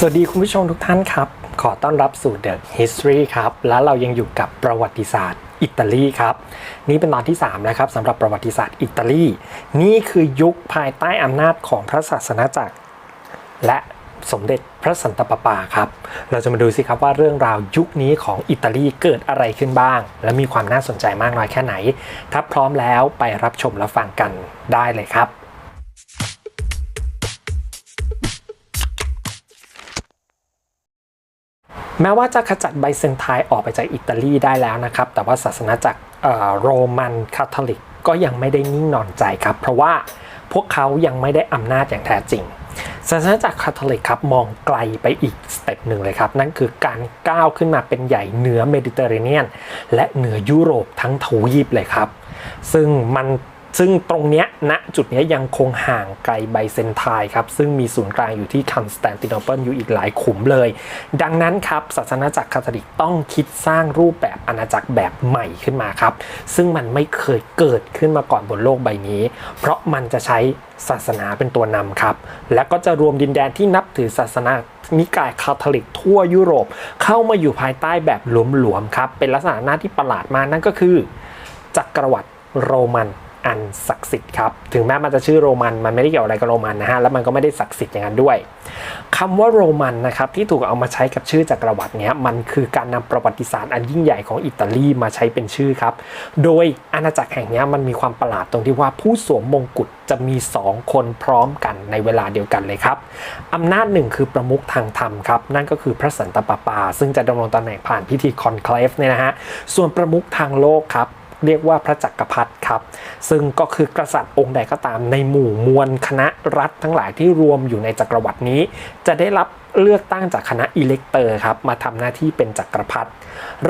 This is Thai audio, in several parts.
สวัสดีคุณผู้ชมทุกท่านครับ ขอต้อนรับสู่ The History ครับ และเรายังอยู่กับประวัติศาสตร์อิตาลีครับ นี่เป็นตอนที่ 3 นะครับสำหรับประวัติศาสตร์อิตาลี นี่คือยุคภายใต้อำนาจของพระศาสนาจักร และสมเด็จพระสันตะปาปาครับ เราจะมาดูสิครับว่าเรื่องราวยุคนี้ของอิตาลีเกิดอะไรขึ้นบ้าง และมีความน่าสนใจมากน้อยแค่ไหน ถ้าพร้อมแล้วไปรับชมและฟังกันได้เลยครับ แม้ว่าจะขจัดไบเซนไทน์ออกไปจากอิตาลีได้แล้วนะครับ แต่ว่าศาสนาจักรโรมันคาทอลิกก็ยังไม่ได้นิ่งนอนใจครับ เพราะว่าพวกเขายังไม่ได้อำนาจอย่างแท้จริง ศาสนาจักรคาทอลิกครับมองไกลไปอีกสเต็ปหนึ่งเลยครับ นั่นคือการก้าวขึ้นมาเป็นใหญ่เหนือเมดิเตอร์เรเนียน และเหนือยุโรปทั้งทวีปเลยครับ ซึ่งมัน ซึ่งตรงเนี้ยณจุดเนี้ยยังคงห่างไกลไบเซนไทน์ครับ ซึ่งมีศูนย์กลางอยู่ที่คอนสแตนติโนเปิลอยู่อีกหลายขุมเลย ดังนั้นครับศาสนาจักรคาทอลิกต้องคิดสร้างรูปแบบอาณาจักรแบบใหม่ขึ้นมาครับ ซึ่งมันไม่เคยเกิดขึ้นมาก่อนบนโลกใบนี้ เพราะมันจะใช้ศาสนาเป็นตัวนำครับ และก็จะรวมดินแดนที่นับถือศาสนานิกายคาทอลิกทั่วยุโรป เข้ามาอยู่ภายใต้แบบหลวมๆครับ เป็นลักษณะหน้าที่ประหลาดมากนั่นก็คือ จักรวรรดิโรมัน อันศักดิ์สิทธิ์ครับ ถึงแม้มันจะชื่อโรมันมันไม่ได้เกี่ยวอะไรกับโรมันนะฮะ แล้วมันก็ไม่ได้ศักดิ์สิทธิ์อย่างนั้นด้วยคำว่าโรมันนะครับที่ถูกเอามาใช้กับชื่อจักรวรรดิเนี้ยมันคือการนำประวัติศาสตร์อันยิ่งใหญ่ของอิตาลีมาใช้เป็นชื่อครับ โดยอาณาจักรแห่งเนี้ยมันมีความประหลาดตรงที่ว่าผู้สวมมงกุฎจะมี 2 คนพร้อมกันในเวลาเดียวกันเลยครับอำนาจหนึ่งคือประมุขทางธรรมครับ นั่นก็คือพระสันตะปาปา ซึ่งจะดำรงตำแหน่งผ่านพิธีคอนเคลฟเนี่ยนะฮะ ส่วนประมุขทางโลกครับ เรียกว่าพระจักรพรรดิครับ ซึ่งก็คือกษัตริย์องค์ใดก็ตามในหมู่มวลคณะรัฐทั้งหลายที่รวมอยู่ในจักรวรรดินี้ จะได้รับเลือกตั้งจากคณะอิเล็กเตอร์ครับมาทำหน้าที่เป็นจักรพรรดิ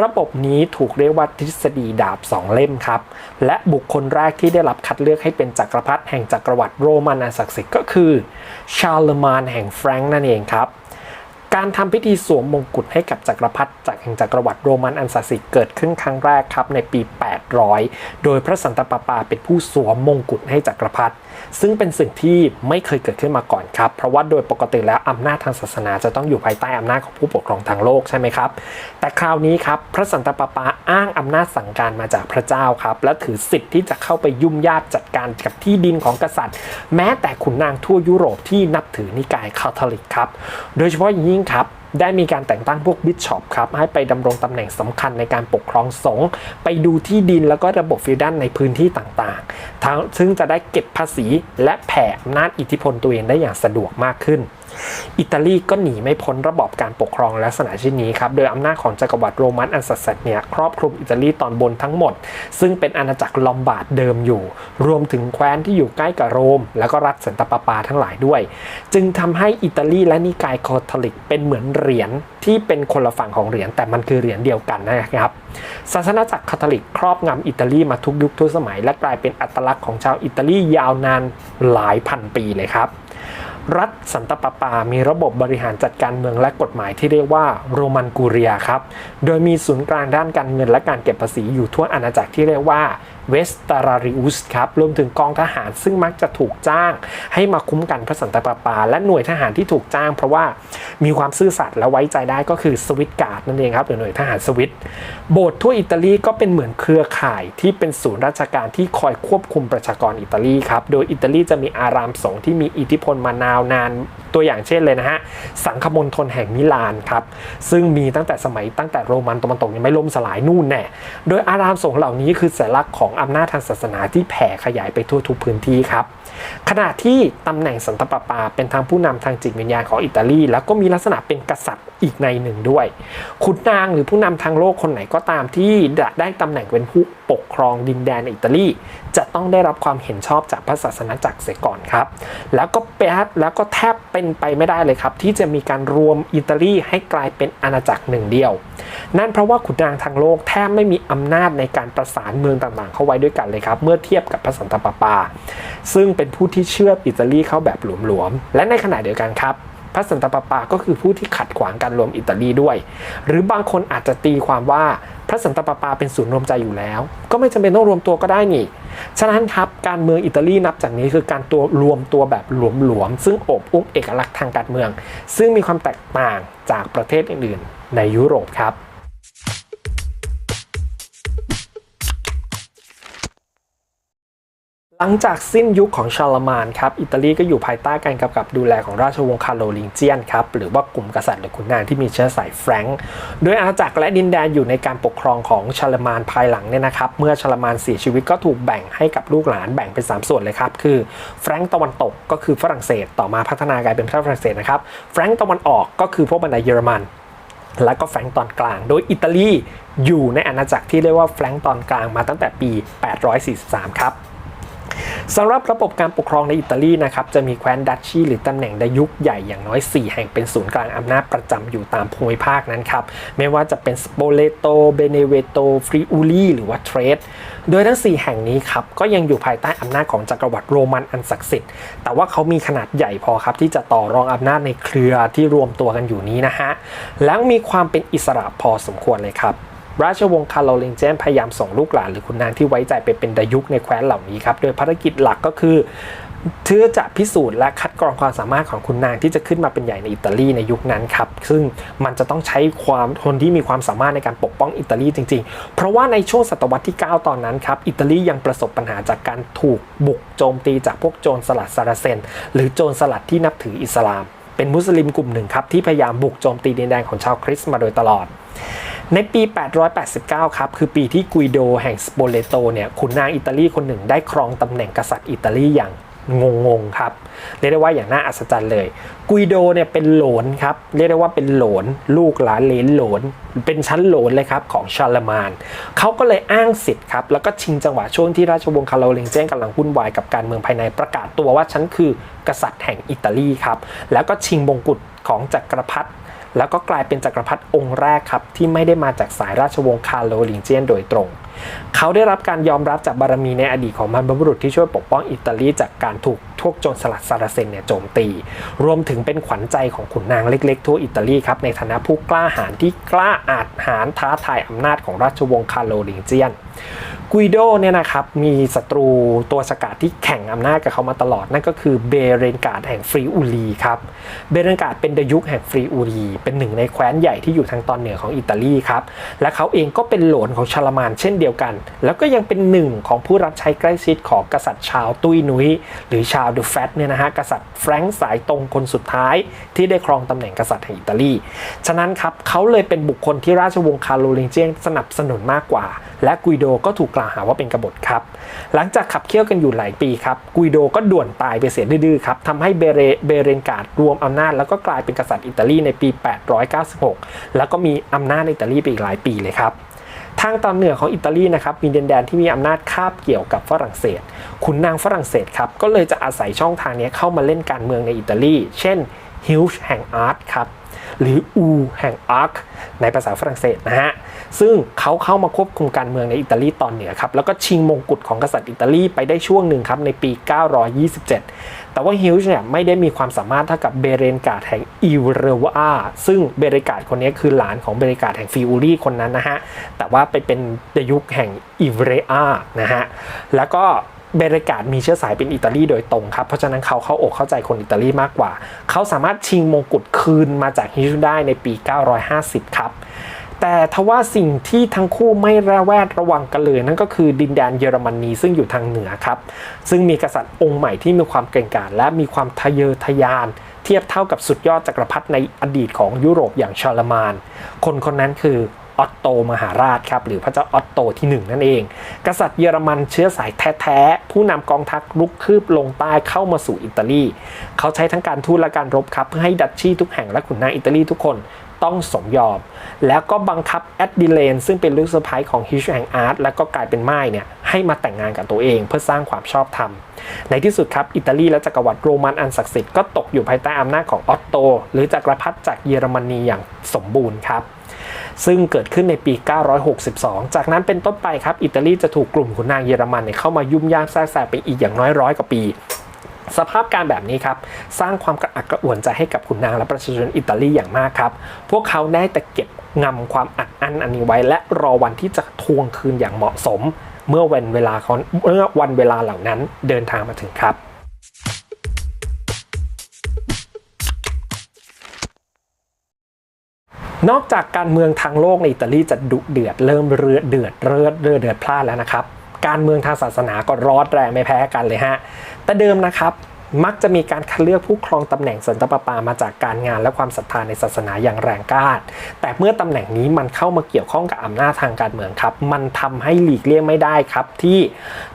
ระบบนี้ถูกเรียกว่าทฤษฎีดาบสองเล่มครับ และบุคคลแรกที่ได้รับคัดเลือกให้เป็นจักรพรรดิแห่งจักรวรรดิโรมันอันศักดิ์สิทธิ์ก็คือ ชาร์ลมานแห่งแฟรงก์นั่นเองครับ การทำพิธีสวมมงกุฎให้กับจักรพรรดิจากแห่งจักรวรรดิโรมันอันศักดิ์สิทธิ์เกิดขึ้นครั้งแรกครับในปี 800 โดยพระสันตะปาปาเป็นผู้สวมมงกุฎให้จักรพรรดิ ซึ่งเป็นสิ่งที่ไม่เคยเกิดขึ้นมาก่อนครับ เพราะว่าโดยปกติแล้วอำนาจทางศาสนาจะต้องอยู่ภายใต้อำนาจของผู้ปกครองทางโลกใช่ไหมครับ แต่คราวนี้ครับพระสันตะปาปาอ้างอำนาจสั่งการมาจากพระเจ้าครับ และถือสิทธิ์ที่จะเข้าไปยุ่มย่ามจัดการกับที่ดินของกษัตริย์ แม้แต่ขุนนางทั่วยุโรปที่นับถือนิกายคาทอลิกครับ โดยเฉพาะยิ่งครับ ได้มีการแต่งตั้งพวกบิชอปครับให้ไปดำรงตำแหน่งสำคัญในการปกครองสงฆ์ไปดูที่ดินแล้วก็ระบบฟิวดัลในพื้นที่ต่างๆทั้งซึ่งจะได้เก็บภาษีและแผ่อำนาจอิทธิพลตัวเองได้อย่างสะดวกมากขึ้น อิตาลีก็หนีไม่พ้นระบอบการปกครองลักษณะเช่นนี้ครับ โดยอำนาจของจักรวรรดิโรมันอันศักดิ์สิทธิ์เนี่ยครอบคลุมอิตาลีตอนบนทั้งหมด ซึ่งเป็นอาณาจักรลอมบาร์ดเดิมอยู่ รวมถึงแคว้นที่อยู่ใกล้กับโรม แล้วก็รัฐสันตปาปาทั้งหลายด้วย จึงทำให้อิตาลีและนิกายคาทอลิกเป็นเหมือนเหรียญที่เป็นคนละฝั่งของเหรียญแต่มันคือเหรียญเดียวกันนะครับศาสนาจักรคาทอลิกครอบงำอิตาลีมาทุกยุคทุกสมัย และกลายเป็นอัตลักษณ์ของชาวอิตาลียาวนานหลายพันปีเลยครับ รัฐสันตปาปา มีระบบบริหารจัดการเมืองและกฎหมายที่เรียกว่าโรมันกูเรียครับ โดยมีศูนย์กลางด้านการเงินและการเก็บภาษีอยู่ทั่วอาณาจักรที่เรียกว่าเวสตาราริอุสครับ รวมถึงกองทหารซึ่งมักจะถูกจ้าง ให้มาคุ้มกันพระสันตะปาปา และหน่วยทหารที่ถูกจ้าง เพราะว่ามีความซื่อสัตย์และไว้ใจได้ก็คือสวิตการ์ดนั่นเองครับหรือหน่วยทหารสวิต โบสถ์ทั่วอิตาลีก็เป็นเหมือนเครือข่ายที่เป็นศูนย์ราชการที่คอยควบคุมประชากรอิตาลีครับ โดยอิตาลีจะมีอารามสงฆ์ที่มีอิทธิพลมานานนานตัวอย่างเช่นเลยนะฮะสังคมณฑลแห่งมิลานครับซึ่งมีตั้งแต่สมัยตั้งแต่โรมันตะวันตกยังไม่ล่มสลายนู่นแน่โดยอารามสงฆ์เหล่านี้คือสัญลักษณ์ของอำนาจทางศาสนาที่แผ่ขยายไปทั่วทุกพื้นที่ครับ ขณะที่ตำแหน่งสันตปาปา เป็นทางผู้นำทางจิตวิญญาณของอิตาลี แล้วก็มีลักษณะเป็นกษัตริย์อีกในหนึ่งด้วย ขุนนางหรือผู้นำทางโลกคนไหนก็ตามที่ได้ตำแหน่งเป็นผู้ปกครองดินแดนอิตาลี จะต้องได้รับความเห็นชอบจากพระศาสนาจักรเสียก่อนครับ แล้วก็แปแล้วก็แทบเป็นไปไม่ได้เลยครับ ที่จะมีการรวมอิตาลีให้กลายเป็นอาณาจักรหนึ่งเดียว นั่นเพราะว่าขุนนางทางโลกแทบไม่มีอำนาจในการประสานเมืองต่างๆ เข้าไว้ด้วยกันเลยครับ เมื่อเทียบกับพระสันตะปาปา ซึ่งเป็นผู้ที่เชื่ออิตาลีเข้าแบบหลวมๆ และในขณะเดียวกันครับพระสันตะปาปาก็คือผู้ที่ขัดขวางการรวมอิตาลีด้วย หรือบางคนอาจจะตีความว่าพระสันตะปาปาเป็นศูนย์รวมใจอยู่แล้ว ก็ไม่จำเป็นต้องรวมตัวก็ได้นี่ ฉะนั้นครับการเมืองอิตาลีนับจากนี้คือการตัวรวมตัวแบบหลวมๆ ซึ่งอบอุ้มเอกลักษณ์ทางการเมือง ซึ่งมีความแตกต่างจากประเทศอื่นๆ ในยุโรปครับ หลังจากสิ้นยุคของชาลมานครับอิตาลีก็อยู่ภายใต้การกำกับดูแลของราชวงศ์คาร์โลลิงเจียนครับหรือว่ากลุ่มกษัตริย์หรือขุนนางที่มีเชื้อสายแฟรงก์โดยอาณาจักรและดินแดนอยู่ในการปกครองของชาลมานภายหลังเนี่ยนะครับเมื่อชาลมานเสียชีวิตก็ถูกแบ่งให้กับลูกหลานแบ่งเป็น 3 ส่วนเลยครับคือแฟรงก์ตะวันตกก็คือฝรั่งเศสต่อมาพัฒนากลายเป็นฝรั่งเศสนะครับแฟรงก์ตะวันออกก็คือพวกบรรดาเยอรมันและก็แฟรงก์ตอนกลาง โดยอิตาลีอยู่ในอาณาจักรที่เรียกว่าแฟรงก์ตอนกลางมาตั้งแต่ปี 843 ครับ สำหรับระบบการปกครองในอิตาลีนะครับจะมีแคว้นดัชชีหรือตำแหน่งดยุคใหญ่อย่างน้อย 4 แห่งเป็นศูนย์กลางอำนาจประจำอยู่ตามภูมิภาคนั้นครับ ไม่ว่าจะเป็นสโปเลโต เบเนเวโต ฟริอูลีหรือว่าเทรดโดยทั้ง 4 แห่งนี้ครับก็ยังอยู่ภายใต้อำนาจของจักรวรรดิโรมันอันศักดิ์สิทธิ์ แต่ว่าเขามีขนาดใหญ่พอครับที่จะต่อรองอำนาจในเครือที่รวมตัวกันอยู่นี้นะฮะ แล้วมีความเป็นอิสระพอสมควรเลยครับ ราชวงศ์คาร์โลลิงเจนพยายามส่งลูกหลานหรือขุนนางที่ไว้ใจไปเป็นดายุคในแคว้นเหล่านี้ครับโดยภารกิจหลักก็คือเพื่อจะพิสูจน์และคัดกรองความสามารถของคุณนางที่จะขึ้นมาเป็นใหญ่ในอิตาลีในยุคนั้นครับ ซึ่งมันจะต้องใช้ความคนที่มีความสามารถในการปกป้องอิตาลีจริง ๆ เพราะว่าในช่วงศตวรรษที่ 9 ตอนนั้นครับอิตาลียังประสบปัญหาจากการถูกบุกโจมตีจากพวกโจรสลัดซาราเซน หรือโจรสลัดที่นับถืออิสลาม เป็นมุสลิมกลุ่มหนึ่งครับที่พยายามบุกโจมตีดินแดนของชาวคริสต์มาโดยตลอด ในปี 889 ครับ คือปีที่กุยโดแห่งสโปเลโตเนี่ยขุนนางอิตาลีคนหนึ่งได้ครองตำแหน่งกษัตริย์อิตาลีอย่างงงๆครับ เรียกได้ว่าอย่างน่าอัศจรรย์เลย กุยโดเนี่ยเป็นโหลนครับ เรียกได้ว่าเป็นโหลน ลูกหลานเลนโหลน เป็นชั้นโหลนเลยครับของชาลมาน เขาก็เลยอ้างสิทธิ์ครับ แล้วก็ชิงจังหวะช่วงที่ราชวงศ์คาร์โลลิงเจนกำลังวุ่นวายกับการเมืองภายในประกาศตัวว่าฉันคือกษัตริย์แห่งอิตาลีครับ แล้วก็ชิงมงกุฎของจักรพรรดิ แล้วก็กลายเป็นจักรพรรดิองค์แรกครับ ที่ไม่ได้มาจากสายราชวงศ์คาร์โลลิงเจียนโดยตรง เขาได้รับการยอมรับจากบารมีในอดีตของบรรพบุรุษที่ช่วยปกป้องอิตาลีจากการถูก พวกโจรสลัดซาราเซนเนี่ยโจมตี รวมถึงเป็นขวัญใจของขุนนางเล็ก ๆ ทั่วอิตาลีครับในฐานะผู้กล้าหาญที่กล้าอาจหารท้าทายอำนาจของราชวงศ์คาร์โลลิงเจียนกุยโดเนี่ยนะครับมีศัตรูตัวสกัดที่แข่งอำนาจกับเขามาตลอด นั่นก็คือเบเรนการ์ดแห่งฟรีอูรีครับเบเรนการ์ดเป็นดยุคแห่งฟรีอูรีเป็นหนึ่งในแคว้นใหญ่ที่อยู่ทางตอนเหนือของอิตาลีครับและเขาเองก็เป็นโหลนของชาลมานเช่นเดียวกัน แล้วก็ยังเป็นหนึ่งของผู้รับใช้ใกล้ชิดของกษัตริย์ชาวตุยนุยหรือชาวดูแฟตเนี่ยนะฮะกษัตริย์แฟรงค์สายตรงคนสุดท้ายที่ได้ครองตำแหน่งกษัตริย์แห่งอิตาลี ฉะนั้นครับเขาเลยเป็นบุคคลที่ราชวงศ์คาร์โลลิงเจียนสนับสนุนมากกว่า และกุยโดก็ถูกกล่าวหาว่าเป็นกบฏครับ หลังจากขับเคี่ยวกันอยู่หลายปีครับกุยโดก็ด่วนตายไปเสียดื้อครับทำให้เบเรเบเรนการ์ดรวมอำนาจ แล้วก็กลายเป็นกษัตริย์อิตาลีในปี 896 แล้วก็มีอำนาจในอิตาลีไปอีกหลายปีเลยครับ ทางตอนเหนือของอิตาลีนะครับมีดินแดนที่มีอำนาจคาบเกี่ยวกับฝรั่งเศสขุนนางฝรั่งเศสครับก็เลยจะอาศัยช่องทางนี้เข้ามาเล่นการเมืองในอิตาลี เช่นฮิลช์แห่งอาร์ตครับ หรืออูแห่งอาร์คในภาษาฝรั่งเศสนะฮะ ซึ่งเขาเข้ามาควบคุมการเมืองในอิตาลีตอนเหนือครับ แล้วก็ชิงมงกุฎของกษัตริย์อิตาลีไปได้ช่วงหนึ่งครับในปี 927 แต่ว่าฮิลช์เนี่ยไม่ได้มีความสามารถเท่ากับเบเรนการ์ดแห่งอิวเรวาซึ่งเบเรการ์ดคนนี้คือหลานของเบเรการ์ดแห่งฟิอูรีคนนั้นนะฮะ แต่ว่าไปเป็นในยุคแห่งอิวเรอานะฮะ แล้วก็ เบรกาดมีเชื้อสายเป็นอิตาลีโดยตรงครับเพราะฉะนั้นเขาเข้าอกเข้าใจคนอิตาลีมากกว่า เขาสามารถชิงมงกุฎคืนมาจากฮิชได้ในปี 950 ครับแต่ทว่าสิ่งที่ทั้งคู่ไม่ระแวดระวังกันเลยนั่นก็คือดินแดนเยอรมนีซึ่งอยู่ทางเหนือครับ ซึ่งมีกษัตริย์องค์ใหม่ที่มีความเก่งกาจและมีความทะเยอทะยาน เทียบเท่ากับสุดยอดจักรพรรดิในอดีตของยุโรปอย่างชาลมาน คนคนนั้นคือ ออตโตมหาราชครับหรือพระเจ้าออตโตที่หนึ่งนั่นเอง กษัตริย์เยอรมันเชื้อสายแท้ๆ ผู้นำกองทัพลุกคืบลงใต้เข้ามาสู่อิตาลี เขาใช้ทั้งการทูตและการรบครับเพื่อให้ดัชชีทุกแห่งและขุนนางอิตาลีทุกคนต้องสมยอม แล้วก็บังคับแอดดิเลนซึ่งเป็นลูกสะใภ้ของฮิชแห่งอาร์ตแล้วก็กลายเป็นม่ายเนี่ยให้มาแต่งงานกับตัวเองเพื่อสร้างความชอบธรรม ในที่สุดครับ อิตาลีและจักรวรรดิโรมันอันศักดิ์สิทธิ์ก็ตกอยู่ภายใต้อำนาจของออตโต หรือจักรพรรดิจากเยอรมนีอย่างสมบูรณ์ครับ ซึ่งเกิดขึ้นในปี 962 จากนั้นเป็นต้นไปครับ อิตาลีจะถูกกลุ่มขุนนางเยอรมันเนเข้ามายุ่มย่ามแทรกแซงไปอีกอย่างน้อยร้อยกว่าปีสภาพการแบบนี้ครับ สร้างความกระอักกระอ่วนใจให้กับขุนนางและประชาชนอิตาลีอย่างมากครับ พวกเขาได้แต่เก็บงำความอัดอั้นอันนี้ไว้ และรอวันที่จะทวงคืนอย่างเหมาะสม เมื่อวันเวลาเขาเมื่อวันเวลาเหล่านั้นเดินทางมาถึงครับ นอกจากการเมืองทางโลกในอิตาลีจะดุเดือดเริ่มเรือเดือดเรือดเรือเดือดพลาดแล้วนะครับ การเมืองทางศาสนาก็ร้อนแรงไม่แพ้กันเลยฮะแต่เดิมนะครับ มักจะมีการคัดเลือกผู้ครองตำแหน่งสันตปาปามาจากการงานและความศรัทธาในศาสนาอย่างแรงกล้าแต่เมื่อตำแหน่งนี้มันเข้ามาเกี่ยวข้องกับอำนาจทางการเมืองครับ มันทำให้หลีกเลี่ยงไม่ได้ครับที่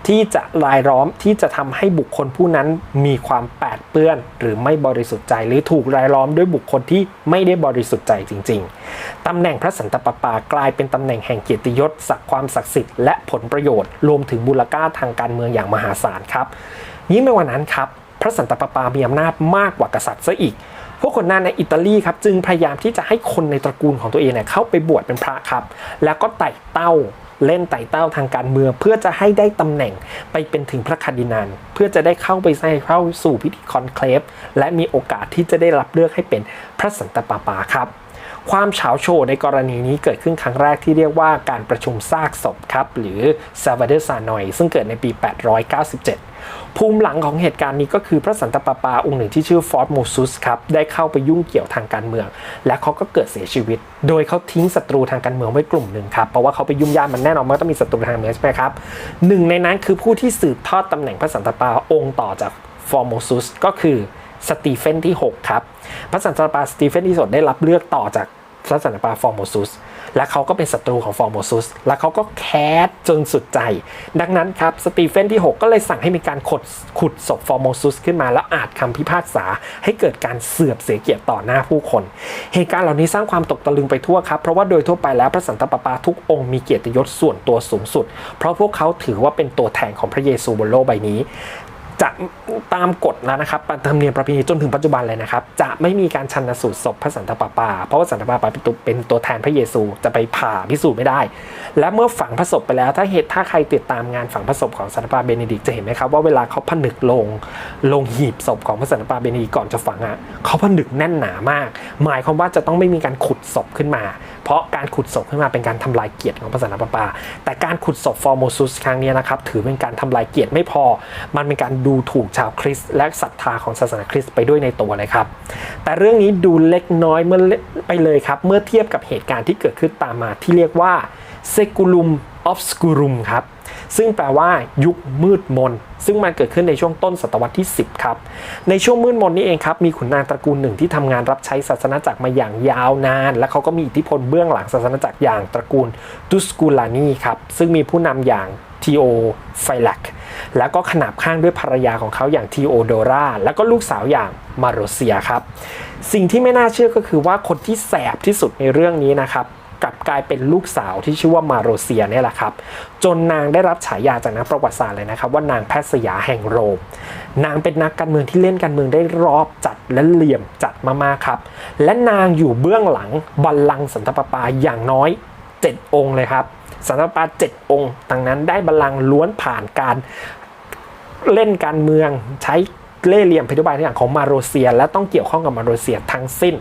ที่จะรายล้อมที่จะทำให้บุคคลผู้นั้นมีความแปดเปื้อน หรือไม่บริสุทธิ์ใจ หรือถูกรายล้อมด้วยบุคคลที่ไม่ได้บริสุทธิ์ใจจริง ๆตำแหน่งพระสันตปาปากลายเป็นตำแหน่งแห่งเกียรติยศศักดิ์ความศักดิ์สิทธิ์และผลประโยชน์รวมถึงมูลค่าทางการเมืองอย่างมหาศาลครับยิ่งไปกว่านั้นครับ พระสันตะปาปามีอำนาจมากกว่ากษัตริย์ซะอีก พวกคนนั้นในอิตาลีครับจึงพยายามที่จะให้คนในตระกูลของตัวเองเนี่ยเข้าไปบวชเป็นพระครับ แล้วก็ไต่เต้าเล่นไต่เต้าทางการเมือง เพื่อจะให้ได้ตำแหน่งไปเป็นถึงพระคาดินัลเพื่อจะได้เข้าไปใส่เข้าสู่พิธีคอนเคลฟและมีโอกาสที่จะได้รับเลือกให้เป็นพระสันตะปาปาครับความเฉาโชว์ในกรณีนี้เกิดขึ้นครั้งแรกที่เรียกว่าการประชุมซากศพครับ หรือ s a v a d e r s a n o i ซึ่งเกิดในปี 897 ภูมิหลังของเหตุการณ์นี้ก็คือพระสันตะปาปาองค์หนึ่งที่ชื่อฟอร์ดโมซุสครับได้เข้าไปยุ่งเกี่ยวทางการเมือง และเขาก็เกิดเสียชีวิต โดยเขาทิ้งศัตรูทางการเมืองไว้กลุ่มหนึ่งครับเพราะว่าเขาไปยุ่งยากมันแน่นอนมันต้องมีศัตรูทางการเมืองใช่ไหมครับหนึ่งในนั้นคือผู้ที่สืบทอดตำแหน่งพระสันตะปาองค์ต่อจากฟอร์โมซุสก็คือสตีเฟนที่ 6 ครับ พระสันตะปาสตีเฟนที่สดได้รับเลือกต่อจากพระสันตะปาฟอร์โมซุส และเขาก็เป็นศัตรูของฟอร์โมซุส และเขาก็แค้นจนสุดใจ ดังนั้นครับสตีเฟนที่ 6 ก็เลยสั่งให้มีการขดขุดศพฟอร์โมซุสขึ้นมาแล้วอาจคำพิพากษา ให้เกิดการเสื่อมเสียเกียรติต่อหน้าผู้คน เหตุการณ์เหล่านี้สร้างความตกตะลึงไปทั่วครับ เพราะว่าโดยทั่วไปแล้วพระสันตะปาปาทุกองค์มีเกียรติยศส่วนตัวสูงสุด เพราะพวกเขาถือว่าเป็นตัวแทนของพระเยซูบนโลกใบนี้ จะตามกฎแล้วนะครับธรรมเนียมประเพณีจนถึงปัจจุบันเลยนะครับ จะไม่มีการชันสูตรศพพระสันตะปาปา เพราะว่าสันตะปาปาเป็นตัวเป็นตัวแทนพระเยซูจะไปผ่าพิสูจน์ไม่ได้ และเมื่อฝังพระศพไปแล้ว ถ้าเหตุถ้าใครติดตามงานฝังพระศพของสันตะปาเบเนดิกจะเห็นไหมครับว่าเวลาเขาผนึกลงลงหีบศพของพระสันตะปาเบเนดิกก่อนจะฝังอะเขาผนึกแน่นหนามาก หมายความว่าจะต้องไม่มีการขุดศพขึ้นมา เพราะการขุดศพขึ้นมาเป็นการทำลายเกียรติของพระสันตะปาปา แต่การขุดศพฟอร์โมซุสครั้งนี้นะครับถือเป็นการทำลายเกียรติไม่พอ มันเป็นการดููถูกชาวคริสต์และศรัทธาของศาสนาคริสต์ไปด้วยในตัวเลยครับ แต่เรื่องนี้ดูเล็กน้อยเมื่อไปเลยครับ เมื่อเทียบกับเหตุการณ์ที่เกิดขึ้นตามมาที่เรียกว่า seculum obscurum ครับ ซึ่งแปลว่ายุคมืดมน ซึ่งมันเกิดขึ้นในช่วงต้นศตวรรษที่ 10 ครับ ในช่วงมืดมนนี้เองครับ มีขุนนางตระกูลหนึ่งที่ทำงานรับใช้ศาสนาจักรมาอย่างยาวนาน และเขาก็มีอิทธิพลเบื้องหลังศาสนาจักรอย่างตระกูลตุสกูลานีครับ ซึ่งมีผู้นำอย่าง ทีโอไฟลักแล้วก็ขนาบข้างด้วยภรรยาของเขาอย่างทีโอโดราแล้วก็ลูกสาวอย่างมาโรเซียครับ สิ่งที่ไม่น่าเชื่อก็คือว่าคนที่แสบที่สุดในเรื่องนี้นะครับกลับกลายเป็นลูกสาวที่ชื่อว่ามาโรเซียเนี่ยแหละครับ จนนางได้รับฉายาจากนักประวัติศาสตร์เลยนะครับ ว่านางแพทย์สยาแห่งโรม นางเป็นนักการเมืองที่เล่นการเมืองได้รอบจัดและเหลี่ยมจัดมากๆครับ และนางอยู่เบื้องหลังบัลลังก์สันตปาปาอย่างน้อย 7 องค์เลยครับ สันตปาปาเจ็ดองค์ดังนั้นได้บัลลังก์ล้วนผ่านการเล่นการเมืองใช้เล่เหลี่ยมเพทุบายทุกอย่างของมาโรเซีย และต้องเกี่ยวข้องกับมาโรเซียทั้งสิ้น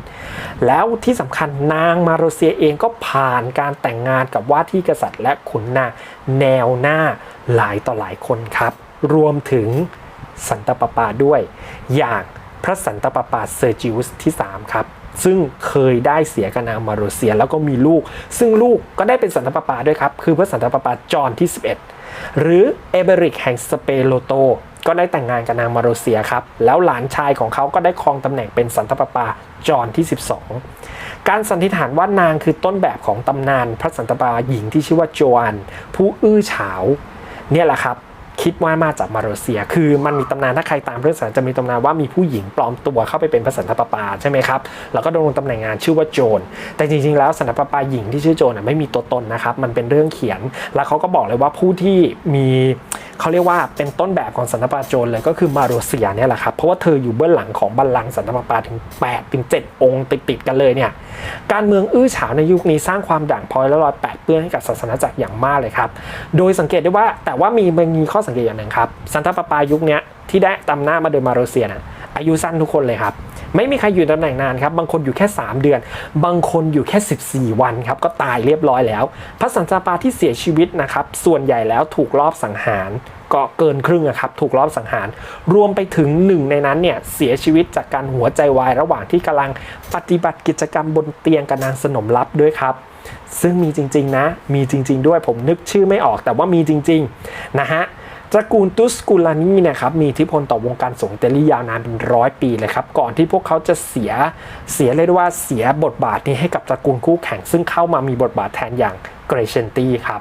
แล้วที่สำคัญนางมาโรเซียเองก็ผ่านการแต่งงานกับว่าที่กษัตริย์และขุนนางแนวหน้าหลายต่อหลายคนครับ รวมถึงสันตปาปาด้วย อย่างพระสันตปาปาเซอร์จิอุสที่ 3 ครับ ซึ่งเคยได้เสียกับนางมาโรเซียแล้วก็มีลูก ซึ่งลูกก็ได้เป็นสันตะปาปาด้วยครับ คือพระสันตะปาปาจอห์นที่ 11 หรือเอเบริกแห่งสเปโลโต ก็ได้แต่งงานกับนางมาโรเซียครับ แล้วหลานชายของเขาก็ได้ครองตำแหน่งเป็นสันตะปาปาจอห์นที่ 12 การสันนิษฐานว่านางคือต้นแบบของตำนานพระสันตะปาหญิงที่ชื่อว่าโจอันผู้อื้อฉาวเนี่ยแหละครับ คิดว่ามาจากมาเลเซีย คือมันมีตำนานถ้าใครตามเรื่องสารจะมีตำนานว่ามีผู้หญิงปลอมตัวเข้าไปเป็นพระสันตะปาปาใช่ไหมครับแล้วก็ดำรงตำแหน่งงานชื่อว่าโจรแต่จริงๆ แล้วสันตะปาปาหญิงที่ชื่อโจนไม่มีตัวตนนะครับมันเป็นเรื่องเขียน แล้วเขาก็บอกเลยว่าผู้ที่มีเขาเรียกว่าเป็นต้นแบบของสันตะปาโจรเลยก็คือมาเลเซียเนี่ยแหละครับเพราะว่าเธออยู่เบื้องหลังของบัลลังก์สันตะปาปาถึง8ถึง7องค์ติดๆกันเลยเนี่ยการเมืองอื้อฉาวในยุคนี้สร้างความด่างพร้อยและรอยแปดเปื้อนให้กับศาสนาจักรอย่างมากเลยครับโดยสังเกตได้ว่าแต่ว่ามีมีข้อสังเกตอย่างหนึ่งครับซันตาปาปายุคนี้ที่ได้ตำหน้ามาโดยมาเลเซียนะอายุสั้นทุกคนเลยครับ ไม่มีใครอยู่ตำแหน่งนานครับ บางคนอยู่แค่ 3 เดือน บางคนอยู่แค่ 14 วันครับ ก็ตายเรียบร้อยแล้ว พระสันตะปาที่เสียชีวิตนะครับ ส่วนใหญ่แล้วถูกลอบสังหารก็เกินครึ่งอะครับ ถูกลอบสังหาร รวมไปถึงหนึ่งในนั้นเนี่ยเสียชีวิตจากการหัวใจวายระหว่างที่กำลังปฏิบัติกิจกรรมบนเตียงกับนางสนมลับด้วยครับ ซึ่งมีจริง ๆ นะ มีจริง ๆ ด้วยผมนึกชื่อไม่ออกแต่ว่ามีจริง ๆ นะฮะ ตระกูลตุสกุลานีนี่ยครับมีอิทธิพลต่อวงการสงฆ์อิตลียาวนานเป็นร้อยปีเลยครับ ก่อนที่พวกเขาจะเสียเสียเลยกได้ว่าเสียบทบาทนี้ให้กับตระกูลคู่แข่ง ซึ่งเข้ามามีบทบาทแทนอย่างเกรเชนตีครับ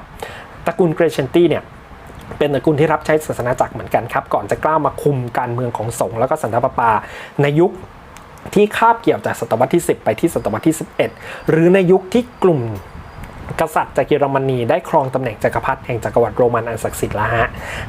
ตระกูลเกรเชนตีเนี่ยเป็นตระกูลที่รับใช้ศาสนาจักรเหมือนกันครับ ก่อนจะกล้ามาคุมการเมืองของสงฆ์แล้วก็สันตปาปาในยุคที่คาบเกี่ยวจากศตวรรษที่ 10 ไปที่ศตวรรษที่ 11 หรือในยุคที่กลุ่ม กษัตริย์จากเยอรมนีได้ครองตำแหน่งจักรพรรดิแห่งจักรวรรดิโรมันอันศักดิ์สิทธิ์แล้วฮะ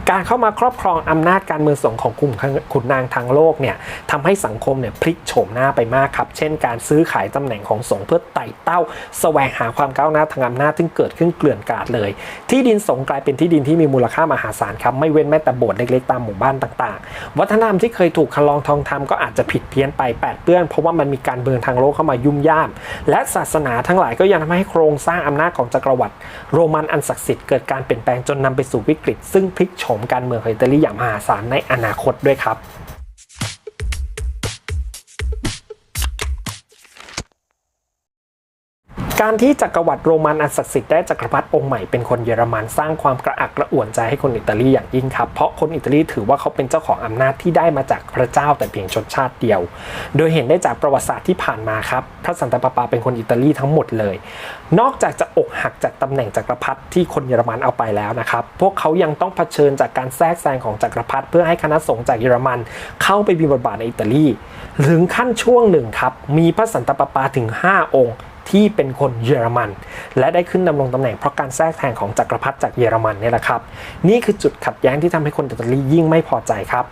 การเข้ามาครอบครองอำนาจการเมืองสงของกลุ่มขุนนางทางโลกเนี่ยทำให้สังคมเนี่ยพลิกโฉมหน้าไปมากครับ เช่นการซื้อขายตำแหน่งของสงเพื่อไต่เต้าแสวงหาความก้าวหน้าทางอำนาจซึ่งเกิดขึ้นเกลื่อนกลาดเลย ที่ดินสงกลายเป็นที่ดินที่มีมูลค่ามหาศาลครับไม่เว้นแม้แต่โบสถ์เล็กๆตามหมู่บ้านต่างๆ วัฒนธรรมที่เคยถูกคลองทองทำก็อาจจะผิดเพี้ยนไปแปดเปื้อนเพราะว่ามันมีการเมืองทางโลกเข้ามายุ่มย่าม และศาสนาทั้งหลายก็ยังทำให้โครงสร้างอำนาจของจักรวรรดิโรมันอันศักดิ์สิทธิ์เกิดการเปลี่ยนแปลงจนนำไปสู่วิกฤต ซึ่งพลิกโฉมการเมืองของอิตาลีอย่างมหาศาลในอนาคตด้วยครับ การที่จักรวรรดิโรมันอันศักดิ์สิทธิ์ได้จักรพรรดิองค์ใหม่เป็นคนเยอรมันสร้างความกระอักกระอ่วนใจให้คนอิตาลีอย่างยิ่งครับ เพราะคนอิตาลีถือว่าเขาเป็นเจ้าของอำนาจที่ได้มาจากพระเจ้าแต่เพียงชนชาติเดียว โดยเห็นได้จากประวัติศาสตร์ที่ผ่านมาครับ พระสันตะปาปาเป็นคนอิตาลีทั้งหมดเลย นอกจากจะอกหักจากตำแหน่งจักรพรรดิที่คนเยอรมันเอาไปแล้วนะครับ พวกเขายังต้องเผชิญจากการแทรกแซงของจักรพรรดิเพื่อให้คณะสงฆ์จากเยอรมัน เข้าไปมีบทบาทในอิตาลี ถึงขั้นช่วงหนึ่งครับ มีพระสันตะปาปาถึง 5 องค์ ที่เป็นคนเยอรมัน และได้ขึ้นดำรงตำแหน่งเพราะการแทรกแซงของจักรพรรดิจากเยอรมันเนี่ยแหละครับ นี่คือจุดขัดแย้งที่ทำให้คนอิตาลียิ่งไม่พอใจครับ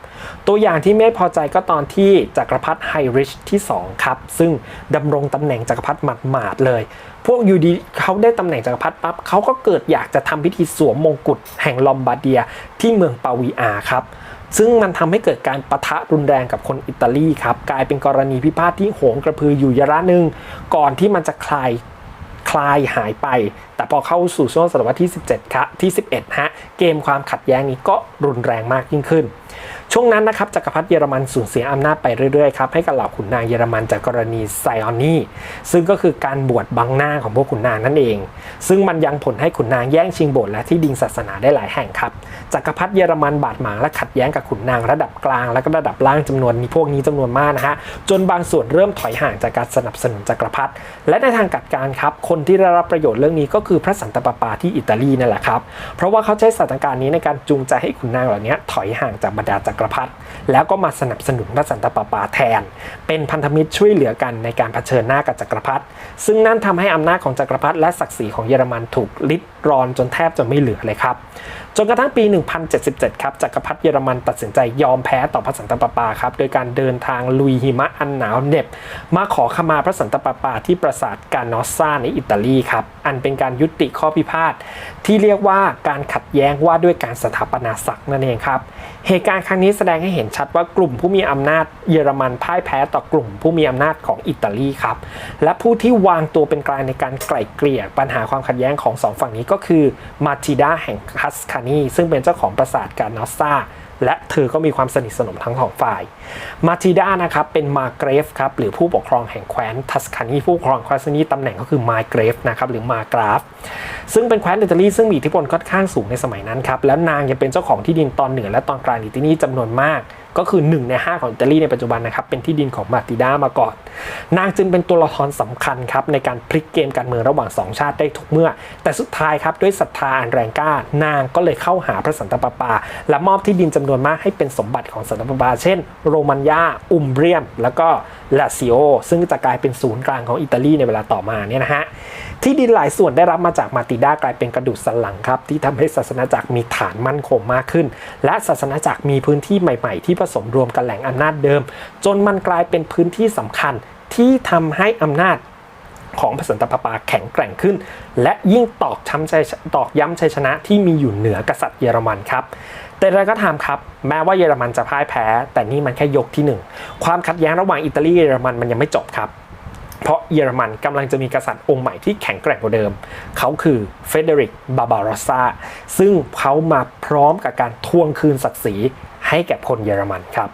ตัวอย่างที่ไม่พอใจก็ตอนที่จักรพรรดิไฮริชที่ 2 ครับ ซึ่งดำรงตำแหน่งจักรพรรดิหมาดๆเลย พวกยูดีเขาได้ตำแหน่งจักรพรรดิปั๊บเขาก็เกิดอยากจะทำพิธีสวมมงกุฎแห่งลอมบาร์เดียที่เมืองปาวีอาครับ ซึ่งมันทำให้เกิดการประทะรุนแรงกับคนอิตาลีครับ กลายเป็นกรณีพิพาทที่โหงกระพืออยู่ยะระหนึ่งก่อนที่มันจะคลายคลายหายไป แต่พอเข้าสู่ช่วงศตวรรษที่ 17ครับที่ 11ฮะเกมความขัดแย้งนี้ก็รุนแรงมากยิ่งขึ้น ช่วงนั้นนะครับจักรพรรดิเยอรมันสูญเสียอำนาจไปเรื่อยๆครับให้กับเหล่าขุนนางเยอรมันจากกรณีไซออนนีซึ่งก็คือการบวชบังหน้าของพวกขุนนางนั่นเอง ซึ่งมันยังผลให้ขุนนางแย่งชิงโบสถ์และที่ดินศาสนาได้หลายแห่งครับจักรพรรดิเยอรมันบาดหมางและขัดแย้งกับขุนนางระดับกลาง และก็ระดับล่างจำนวนนี้พวกนี้จำนวนมากนะฮะจนบางส่วนเริ่มถอยห่างจากการสนับสนุนจักรพรรดิและในทางกัดการครับคนที่ได้รับประโยชน์เรื่องนี้ก็คือพระสันตะปาปาที่อิตาลีนั่นแหละครับ เพราะว่าเขาใช้สถานการณ์นี้ในการจูงใจให้ขุนนางเหล่านี้ถอยห่างจากบรรดาจักรพรรดิแล้วก็มาสนับสนุนพระสันตะปาปาแทน เป็นพันธมิตรช่วยเหลือกันในการเผชิญหน้ากับจักรพรรดิซึ่งนั่นทำให้อำนาจของจักรพรรดิและศักดิ์ศรีของเยอรมันถูกลิดรอนจนแทบจะไม่เหลือเลยครับจนกระทั่งปี 1077 ครับ จักรพรรดิเยอรมันตัดสินใจยอมแพ้ต่อพระสันตะปาปาครับ โดยการเดินทางลุยหิมะอันหนาวเหน็บ มาขอขมาพระสันตะปาปาที่ปราสาทกานอสซาในอิตาลีครับ อันเป็นการยุติข้อพิพาทที่เรียกว่าการขัดแย้งว่าด้วยการสถาปนาศักดิ์นั่นเองครับ เหตุการณ์ครั้งนี้แสดงให้เห็นชัดว่ากลุ่มผู้มีอำนาจเยอรมันพ่ายแพ้ต่อกลุ่มผู้มีอำนาจของอิตาลีครับ และผู้ที่วางตัวเป็นกลางในการไกล่เกลี่ยปัญหาความขัดแย้งของสองฝั่งนี้ก็คือมาติดาแห่งคัสคานีซึ่งเป็นเจ้าของปราสาทการนอสซา และเธอก็มีความสนิทสนมทั้งสองฝ่าย มาติดานะครับเป็นมาเกรฟครับหรือผู้ปกครองแห่งแคว้นทัสคานีผู้ปกครองแคว้นนี้ตำแหน่งก็คือมาเกรฟนะครับหรือมากราฟ ซึ่งเป็นแคว้นอิตาลีซึ่งมีอิทธิพลค่อนข้างสูงในสมัยนั้นครับแล้วนางยังเป็นเจ้าของที่ดินตอนเหนือและตอนกลางอิตาลีจำนวนมาก ก็คือ 1 ใน 5 ของอิตาลีในปัจจุบันนะครับเป็นที่ดินของมาติด้ามาก่อน นางจึงเป็นตัวละครสำคัญครับในการพลิกเกมการเมืองระหว่างสองชาติได้ทุกเมื่อ แต่สุดท้ายครับด้วยศรัทธาอันแรงกล้านางก็เลยเข้าหาพระสันตะปาปา และมอบที่ดินจำนวนมากให้เป็นสมบัติของสันตะปาปา เช่น โรมันยาอุมเบรียม แล้วก็ ลาซิโอซึ่งจะกลายเป็นศูนย์กลางของอิตาลีในเวลาต่อมาเนี่ยนะฮะที่ดินหลายส่วนได้รับมาจากมาติด้ากลายเป็นกระดูกสันหลังครับที่ทำให้ศาสนาจักรมีฐานมั่นคงมากขึ้น และศาสนาจักรมีพื้นที่ใหม่ๆ ที่ผสมรวมกันแหล่งอำนาจเดิม จนมันกลายเป็นพื้นที่สำคัญที่ทำให้อำนาจของพระสันตะปาปาแข็งแกร่งขึ้น และยิ่งตอกช้ำชัยตอกย้ำชัยชนะที่มีอยู่เหนือกษัตริย์เยอรมันครับ แต่ไรก็ตามครับ แม้ว่าเยอรมันจะพ่ายแพ้ แต่นี่มันแค่ยกที่หนึ่งความขัดแย้งระหว่างอิตาลีเยอรมันมันยังไม่จบครับ เพราะเยอรมันกำลังจะมีกษัตริย์องค์ใหม่ที่แข็งแกร่งกว่าเดิม เขาคือเฟเดริกบาบารอซาซึ่งเขามาพร้อมกับการทวงคืนศักดิ์ศรีให้แก่คนเยอรมันครับ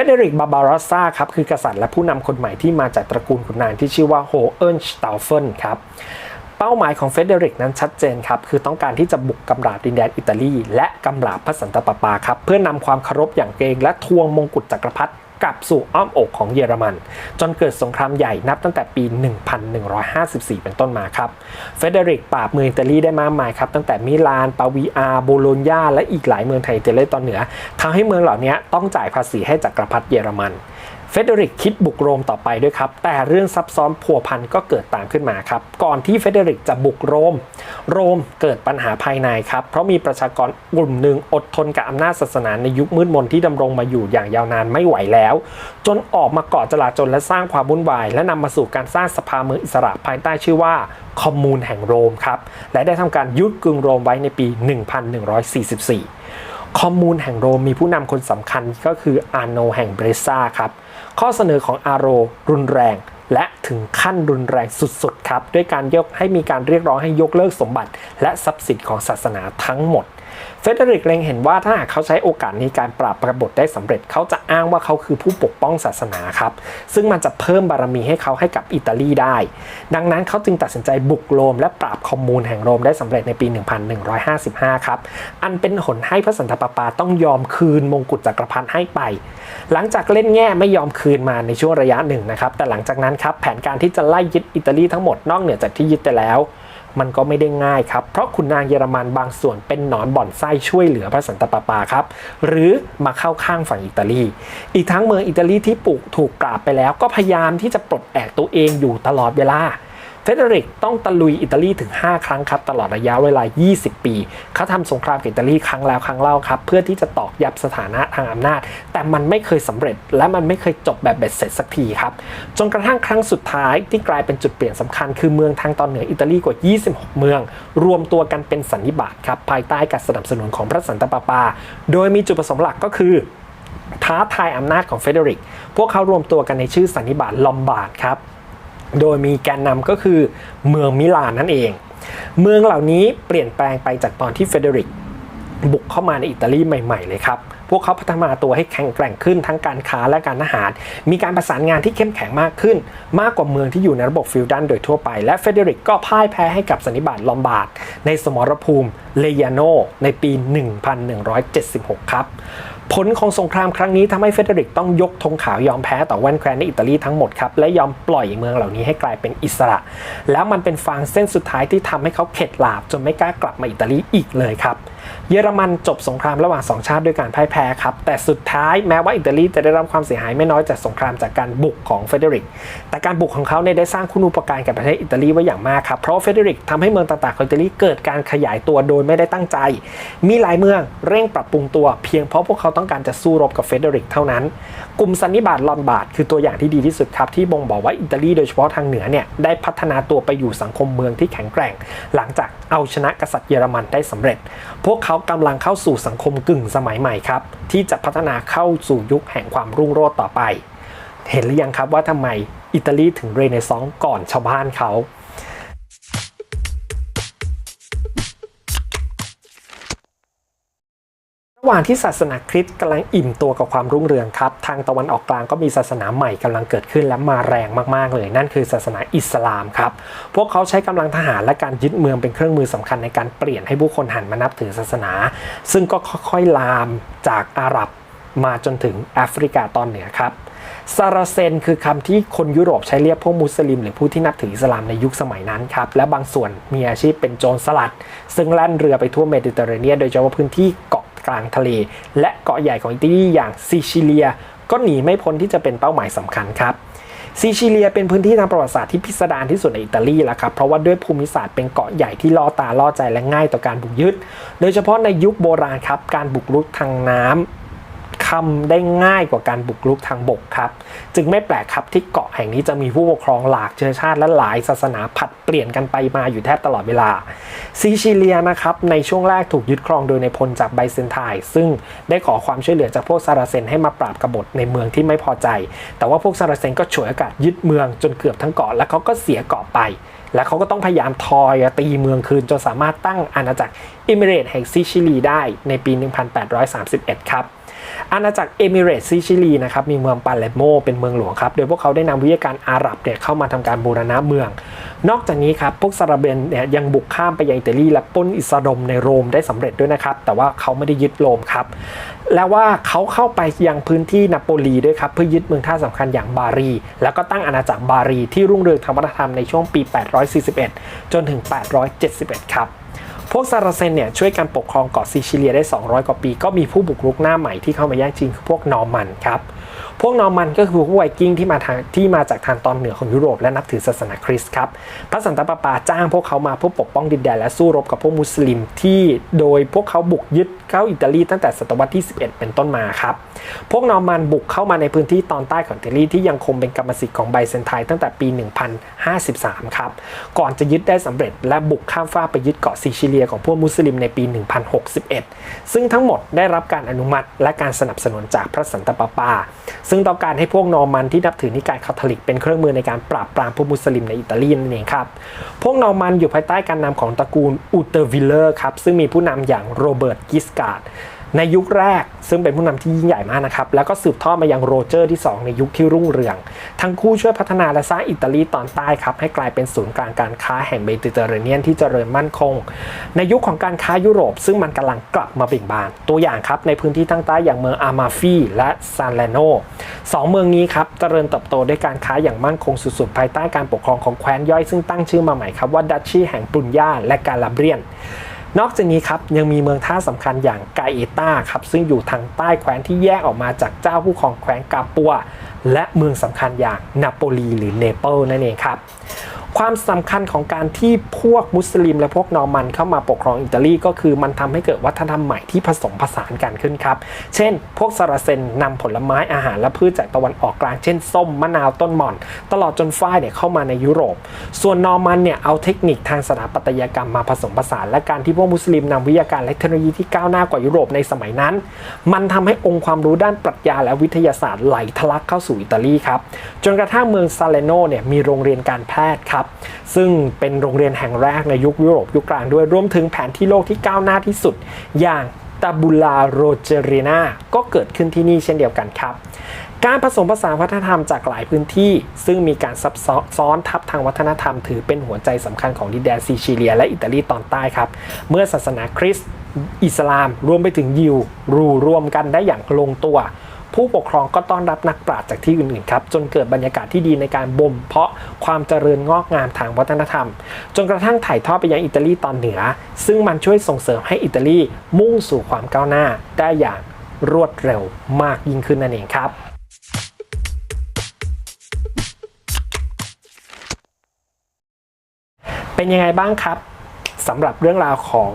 เฟเดริกบาบารอสซาครับคือกษัตริย์และผู้นำคนใหม่ที่มาจากตระกูลขุนนางที่ชื่อว่าโฮเอิร์นสตาเฟนครับเป้าหมายของเฟเดริกนั้นชัดเจนครับ คือต้องการที่จะบุกกำราบดินแดนอิตาลี และกำราบพระสันตะปาปาครับ เพื่อนำความเคารพอย่างเกรงและทวงมงกุฎจักรพรรดิ กลับสู่อ้อมอกของเยอรมัน จนเกิดสงครามใหญ่นับตั้งแต่ปี 1154 เป็นต้นมาครับเฟเดริกปราบเมืองอิตาลีได้มากมายครับตั้งแต่มิลาน ปาวีอาโบโลญญาและอีกหลายเมืองไทยเตลีตอนเหนือทำให้เมืองเหล่านี้ต้องจ่ายภาษีให้จักรพรรดิเยอรมัน เฟเดริกคิดบุกโรมต่อไปด้วยครับ แต่เรื่องซับซ้อนพัวพันก็เกิดตามขึ้นมาครับ ก่อนที่เฟเดริกจะบุกโรม โรมเกิดปัญหาภายในครับ เพราะมีประชากรกลุ่มหนึ่งอดทนกับอำนาจศาสนาในยุคมืดมนที่ดำรงมาอยู่อย่างยาวนานไม่ไหวแล้ว จนออกมาก่อจลาจลและสร้างความวุ่นวาย และนำมาสู่การสร้างสภาเมืองอิสระภายใต้ชื่อว่าคอมมูนแห่งโรมครับ และได้ทำการยุดกรุงโรมไว้ในปี 1144คอมมูนแห่งโรมมีผู้นำคนสำคัญก็คืออาโนแห่งเบรซาครับ ข้อเสนอของอาโรรุนแรง และถึงขั้นรุนแรงสุดๆครับ ด้วยการยกให้มีการเรียกร้องให้ยกเลิกสมบัติ และทรัพย์สินของศาสนาทั้งหมด เฟเดริกเล็งเห็นว่าถ้าหากเขาใช้โอกาสในการปราบปรบฏได้สำเร็จเขาจะอ้างว่าเขาคือผู้ปกป้องศาสนาครับ ซึ่งมันจะเพิ่มบารมีให้เขาให้กับอิตาลีได้ ดังนั้นเขาจึงตัดสินใจบุกโรมและปราบคอมมูนแห่งโรมได้สำเร็จในปี 1155 ครับ อันเป็นหนให้พระสันตะปาปาต้องยอมคืนมงกุฎจักรพรรดิให้ไป หลังจากเล่นแง่ไม่ยอมคืนมาในช่วงระยะหนึ่งนะครับแต่หลังจากนั้นครับแผนการที่จะไล่ยึดอิตาลีทั้งหมดนอกเหนือจากที่ยึดไปแล้ว มันก็ไม่ได้ง่ายครับ เพราะขุนนางเยอรมันบางส่วนเป็นหนอนบ่อนไส้ช่วยเหลือพระสันตะปาปาครับ หรือมาเข้าข้างฝั่งอิตาลี อีกทั้งเมืองอิตาลีที่ปลูกถูกกราบไปแล้ว ก็พยายามที่จะปลดแอกตัวเองอยู่ตลอดเวลา เฟเดริกต้องตะลุยอิตาลีถึง 5 ครั้งครับ ตลอดระยะเวลา 20 ปี เขาทำสงครามกับอิตาลีครั้งแล้วครั้งเล่าครับ เพื่อที่จะตอกย้ำสถานะทางอำนาจ แต่มันไม่เคยสำเร็จ และมันไม่เคยจบแบบเบ็ดเสร็จสักทีครับ จนกระทั่งครั้งสุดท้ายที่กลายเป็นจุดเปลี่ยนสำคัญ คือเมืองทางตอนเหนืออิตาลีกว่า 26 เมือง รวมตัวกันเป็นสันนิบาตครับภายใต้การสนับสนุนของพระสันตะปาปา โดยมีจุดประสงค์หลักก็คือท้าทายอำนาจของเฟเดริก พวกเขารวมตัวกันในชื่อสันนิบาตลอมบาร์ดครับ โดยมีแกนนำก็คือเมืองมิลานนั่นเอง เมืองเหล่านี้เปลี่ยนแปลงไปจากตอนที่เฟเดริกบุกเข้ามาในอิตาลีใหม่ๆเลยครับ พวกเขาพัฒนาตัวให้แข็งแกร่งขึ้นทั้งการค้าและการทหาร มีการประสานงานที่เข้มแข็งมากขึ้น มากกว่าเมืองที่อยู่ในระบบฟิวดันโดยทั่วไป และเฟเดริกก็พ่ายแพ้ให้กับสันนิบาตลอมบาร์ดในสมรภูมิเลยาโนในปี 1176 ครับ ผลของสงครามครั้งนี้ทำให้เฟเดริกต้องยกธงขาวยอมแพ้ต่อแว่นแควนในอิตาลีทั้งหมดครับ และยอมปล่อยเมืองเหล่านี้ให้กลายเป็นอิสระ แล้วมันเป็นฟางเส้นสุดท้ายที่ทำให้เขาเข็ดหลาบจนไม่กล้ากลับมาอิตาลีอีกเลยครับเยอรมันจบสงครามระหว่างสองชาติด้วยการพ่ายแพ้ครับ แต่สุดท้ายแม้ว่าอิตาลีจะได้รับความเสียหายไม่น้อยจากสงครามจากการบุกของเฟเดริก แต่การบุกของเขาเนี่ยได้สร้างคุณูปการแก่ประเทศอิตาลีไว้อย่างมากครับ เพราะเฟเดริกทำให้เมืองต่างๆของอิตาลีเกิดการขยายตัวโดยไม่ได้ตั้งใจ มีหลายเมืองเร่งปรับปรุงตัว เพียงเพราะพวกเขาต้องการจะสู้รบกับเฟเดริกเท่านั้น กลุ่มสันนิบาตลอนบาร์ดคือตัวอย่างที่ดีที่สุดครับ ที่บ่งบอกว่าอิตาลีโดยเฉพาะทางเหนือเนี่ยได้พัฒนาตัวไปอยู่สังคมเมืองที่แข็งแกร่ง หลังจากเอาชนะกษัตริย์เยอรมันได้สำเร็จ พวกเขากำลังเข้าสู่สังคมกึ่งสมัยใหม่ครับ ที่จะพัฒนาเข้าสู่ยุคแห่งความรุ่งโรจน์ต่อไป เห็นหรือยังครับว่าทำไมอิตาลีถึงเรเนซองส์ก่อนชาวบ้านเขา หว่างที่ศาสนาคริสต์กำลังอิ่มตัวกับความรุ่งเรืองครับ ทางตะวันออกกลางก็มีศาสนาใหม่กำลังเกิดขึ้นและมาแรงมากๆเลย นั่นคือศาสนาอิสลามครับ พวกเขาใช้กำลังทหารและการยึดเมืองเป็นเครื่องมือสำคัญในการเปลี่ยนให้ผู้คนหันมานับถือศาสนา ซึ่งก็ค่อยๆลามจากอาหรับมาจนถึงแอฟริกาตอนเหนือครับซาราเซนคือคำที่คนยุโรปใช้เรียกพวกมุสลิม หรือผู้ที่นับถืออิสลามในยุคสมัยนั้นครับ และบางส่วนมีอาชีพเป็นโจรสลัด ซึ่งแล่นเรือไปทั่วเมดิเตอร์เรเนียนโดยเฉพาะพื้นที่เกาะ กลางทะเล และเกาะใหญ่ของอิตาลีอย่างซิชิเลีย ก็หนีไม่พ้นที่จะเป็นเป้าหมายสำคัญครับซิชิเลียเป็นพื้นที่ทางประวัติศาสตร์ที่พิสดารที่สุดในอิตาลีแล้วครับ เพราะว่าด้วยภูมิศาสตร์เป็นเกาะใหญ่ที่ล่อตาล่อใจและง่ายต่อการบุกยึด โดยเฉพาะในยุคโบราณครับ การบุกรุกทางน้ำ ทำได้ง่ายกว่าการบุกรุกทางบกครับ จึงไม่แปลกครับที่เกาะแห่งนี้จะมีผู้ปกครองหลากเชื้อชาติและหลายศาสนาผัดเปลี่ยนกันไปมาอยู่แทบตลอดเวลาซิชิเลียนะครับในช่วงแรกถูกยึดครองโดยในพลจากไบเซนไทน์ซึ่งได้ขอความช่วยเหลือจากพวกซาราเซนให้มาปราบกบฏในเมืองที่ไม่พอใจ แต่ว่าพวกซาราเซนก็ฉวยโอกาสยึดเมืองจนเกือบทั้งเกาะและเขาก็เสียเกาะไปและเขาก็ต้องพยายามทอยตีเมืองคืน จนสามารถตั้งอาณาจักรอิมิเรตแห่งซิชิลีได้ในปี 1831 ครับ อาณาจักรเอมิเรตซิชิลีนะครับมีเมืองปาเลโมเป็นเมืองหลวงครับโดยพวกเขาได้นำวิทยาการอาหรับเนี่ยเข้ามาทำการบูรณะเมือง นอกจากนี้ครับพวกซาราเบนเนี่ยยังบุกข้ามไปยังอิตาลีและป้นอิสราเอลในโรมได้สำเร็จด้วยนะครับแต่ว่าเขาไม่ได้ยึดโรมครับและว่าเขาเข้าไปยังพื้นที่นโปลีด้วยครับเพื่อยึดเมืองท่าสำคัญอย่างบารี แล้วก็ตั้งอาณาจักรบารีที่รุ่งเรืองทางวัฒนธรรมในช่วงปี 841 จนถึง 871 ครับ พวกซาราเซนเนี่ยช่วยกันปกครองเกาะซิชิเลียได้ 200 กว่าปี ก็มีผู้บุกรุกหน้าใหม่ที่เข้ามาแย่งชิงคือพวกนอร์มันครับ พวกนอร์มันก็คือพวกไวกิ้งที่มาทางที่มาจากทางตอนเหนือของยุโรปและนับถือศาสนาคริสต์ครับ พระสันตะปาปาจ้างพวกเขามาเพื่อปกป้องดินแดนและสู้รบกับพวกมุสลิมที่โดยพวกเขาบุกยึดเข้าอิตาลีตั้งแต่ศตวรรษที่ 11 เป็นต้นมาครับ พวกนอร์มันบุกเข้ามาในพื้นที่ตอนใต้ของอิตาลีที่ยังคงเป็นกรรมสิทธิ์ของไบเซนไทน์ตั้งแต่ปี 1053 ครับ ก่อนจะยึดได้สำเร็จและบุกข้ามฟ้าไปยึดเกาะซิชิเลียของพวกมุสลิมในปี 1061 ซึ่งทั้งหมดได้รับการอนุมัติและการสนับสนุนจากพระสันตะปาปาซึ่งต้องการให้พวกนอร์มันที่นับถือนิกายคาทอลิกเป็นเครื่องมือในการปราบปรามพวกมุสลิมในอิตาลีนั่นเองครับ พวกนอร์มันอยู่ภายใต้การนำของตระกูลอูเตอร์วิลเลอร์ครับซึ่งมีผู้นำอย่างโรเบิร์ตกิสการ์ด ในยุคแรกซึ่งเป็นผู้นำที่ยิ่งใหญ่มากนะครับ แล้วก็สืบทอดมายังโรเจอร์ที่ 2 ในยุคที่รุ่งเรือง ทั้งคู่ช่วยพัฒนาและสร้างอิตาลีตอนใต้ครับ ให้กลายเป็นศูนย์กลางการค้าแห่งเมดิเตอร์เรเนียนที่เจริญมั่นคง ในยุคของการค้ายุโรป ซึ่งมันกำลังกลับมาเบ่งบาน ตัวอย่างครับในพื้นที่ทางใต้อย่างเมืองอามาฟีและซานเลโนสองเมืองนี้ครับเจริญเติบโตด้วยการค้าอย่างมั่นคงสุดๆภายใต้การปกครองของแคว้นย่อยซึ่งตั้งชื่อมาใหม่ครับว่าดัชชีแห่งปรุญญาและกาลาเบรียน นอกจากนี้ครับยังมีเมืองท่าสำคัญอย่างไกเอตาครับซึ่งอยู่ทางใต้แคว้นที่แยกออกมาจากเจ้าผู้ครองแคว้นกาปัว และเมืองสำคัญอย่างนาโปลีหรือเนเปิลนั่นเองครับ ความสำคัญของการที่พวกมุสลิม และพวกนอร์มันเข้ามาปกครองอิตาลีก็คือมันทำให้เกิดวัฒนธรรมใหม่ที่ผสมผสานกันขึ้นครับ เช่น พวกซาราเซนนำผลไม้อาหารและพืชจากตะวันออกกลาง เช่น ส้มมะนาวต้นหม่อน ตลอดจนฝ้ายเนี่ยเข้ามาในยุโรป ส่วนนอร์มันเนี่ยเอาเทคนิคทางสถาปัตยกรรมมาผสมผสาน และการที่พวกมุสลิมนำวิทยาการและเทคโนโลยีที่ก้าวหน้ากว่ายุโรปในสมัยนั้น มันทำให้องค์ความรู้ด้านปรัชญาและวิทยาศาสตร์ไหลทะลักเข้าสู่อิตาลีครับจนกระทั่งเมืองซาเลโนเนี่ยมีโรงเรียนการแพทย์ครับซึ่งเป็นโรงเรียนแห่งแรกในยุคยุโรปยุคกลางด้วยรวมถึงแผนที่โลกที่ก้าวหน้าที่สุด อย่างตาบูลาโรเจเรนาก็เกิดขึ้นที่นี่เช่นเดียวกันครับ การผสมผสานวัฒนธรรมจากหลายพื้นที่ ซึ่งมีการซับซ้อนทับทางวัฒนธรรม ถือเป็นหัวใจสำคัญของดินแดนซิชิเลีย และอิตาลีตอนใต้ครับ เมื่อศาสนาคริสต์อิสลาม รวมไปถึงยิวรูรวมกันได้อย่างลงตัว ผู้ปกครองก็ต้อนรับนักปราชญ์จากที่อื่นๆครับจนเกิดบรรยากาศที่ดีในการบ่มเพาะความเจริญงอกงามทางวัฒนธรรม จนกระทั่งถ่ายทอดไปยังอิตาลีตอนเหนือ ซึ่งมันช่วยส่งเสริมให้อิตาลีมุ่งสู่ความก้าวหน้าได้อย่างรวดเร็วมากยิ่งขึ้นนั่นเองครับเป็นยังไงบ้างครับสำหรับเรื่องราวของ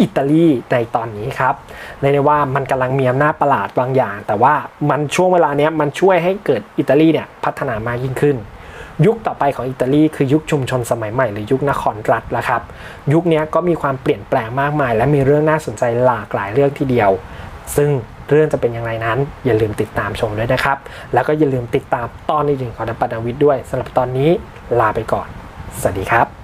อิตาลีในตอนนี้ครับในในว่ามันกำลังมีอำนาจประหลาดบางอย่าง แต่ว่ามันช่วงเวลาเนี้ยมันช่วยให้เกิดอิตาลีเนี่ยพัฒนามากยิ่งขึ้น ยุคต่อไปของอิตาลีคือยุคชุมชนสมัยใหม่หรือยุคนครรัฐละครับยุคนี้ก็มีความเปลี่ยนแปลงมากมาย และมีเรื่องน่าสนใจหลากหลายเรื่องทีเดียว ซึ่งเรื่องจะเป็นอย่างไรนั้น อย่าลืมติดตามชมด้วยนะครับ แล้วก็อย่าลืมติดตามตอนอื่นๆของดับปนาวิทย์ด้วยสำหรับตอนนี้ลาไปก่อน สวัสดีครับ